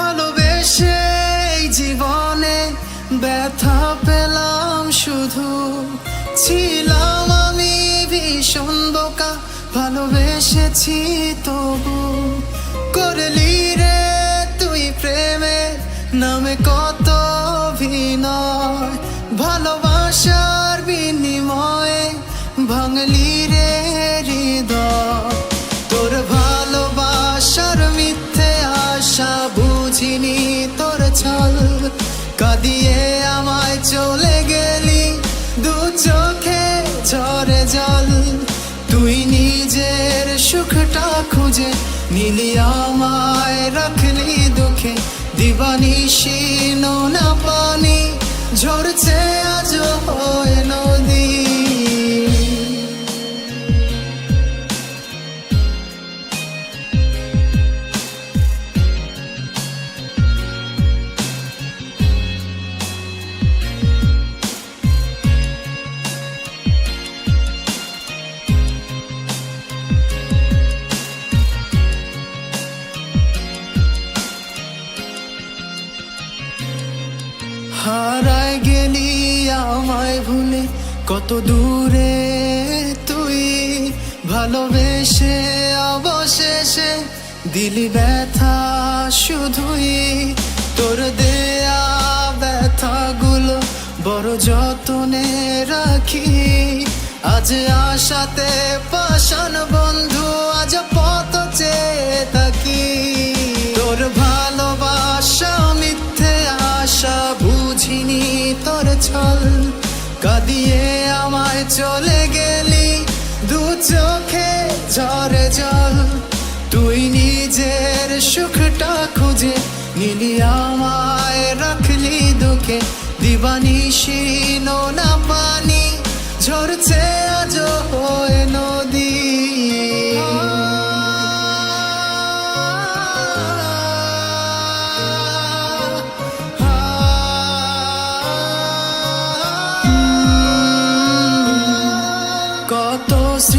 ভালোবেসে জীবনে ব্যথা পেলাম শুধু। ছিলাম আমি ভীষণ বোকা, ভালোবেসেছি তবু। করলি রে তুই প্রেমে নামে কত নিজের সুখটা খুঁজে নিলি আমায় রাখলি দুঃখে। দিবানিশি হারায় গেলি আমায় ভুলে, কত দূরে তুই ভালোবেসে অবশেষে দিলি ব্যথা শুধুই। তোর দেয়া ব্যথাগুলো বড় যতনে রাখি। আজ আশাতে পাশান বন্ধু ছল কাঁদিয়ে আমায় চলে গেলি। দু চোখে ঝরে জল। তুই নিজের সুখটা খুঁজে নিলি আমায়, রাখলি দুঃখে। দিবানিশি নোনা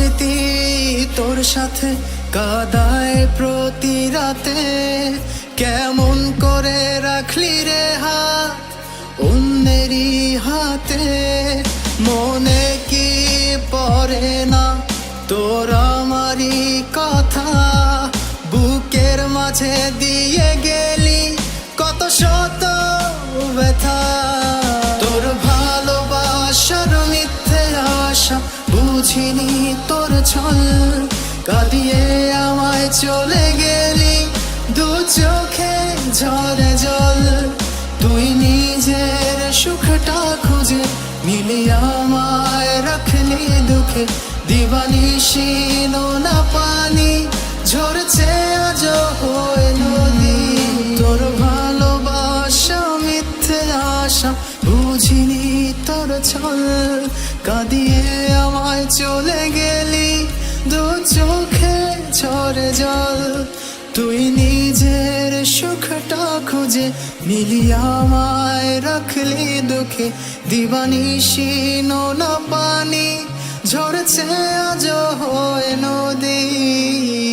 স্মৃতি তোর সাথে কাদায় প্রতি রাতে। কেমন করে রাখলি রে হাত অন্যেরই হাতে। মনে কি পড়ে না তোর আমারই কথা? বুকের মাঝে দিয়ে গেলি বুঝিনি তোর ছল, কাঁদিয়ে আমায় চলে গেলি। দু চোখে ঝরে জল, তুই নিজের সুখটা খুঁজে মিলি আমায় রাখলি দুঃখে। দিবানি দিবানিশি না পানি, ঝরছে আজ হয়ে নদী। তোর ভালোবাসা, মিথ্যে আশা, বুঝিনি তোর ছল। চলে গেলি দু চোখে ঝরে জল। তুই নিজের সুখটা খুঁজে মিলি আমায়, রাখলি দুঃখে। দিবানিশি নোনা পানি ঝরছে আজ হয় নদী।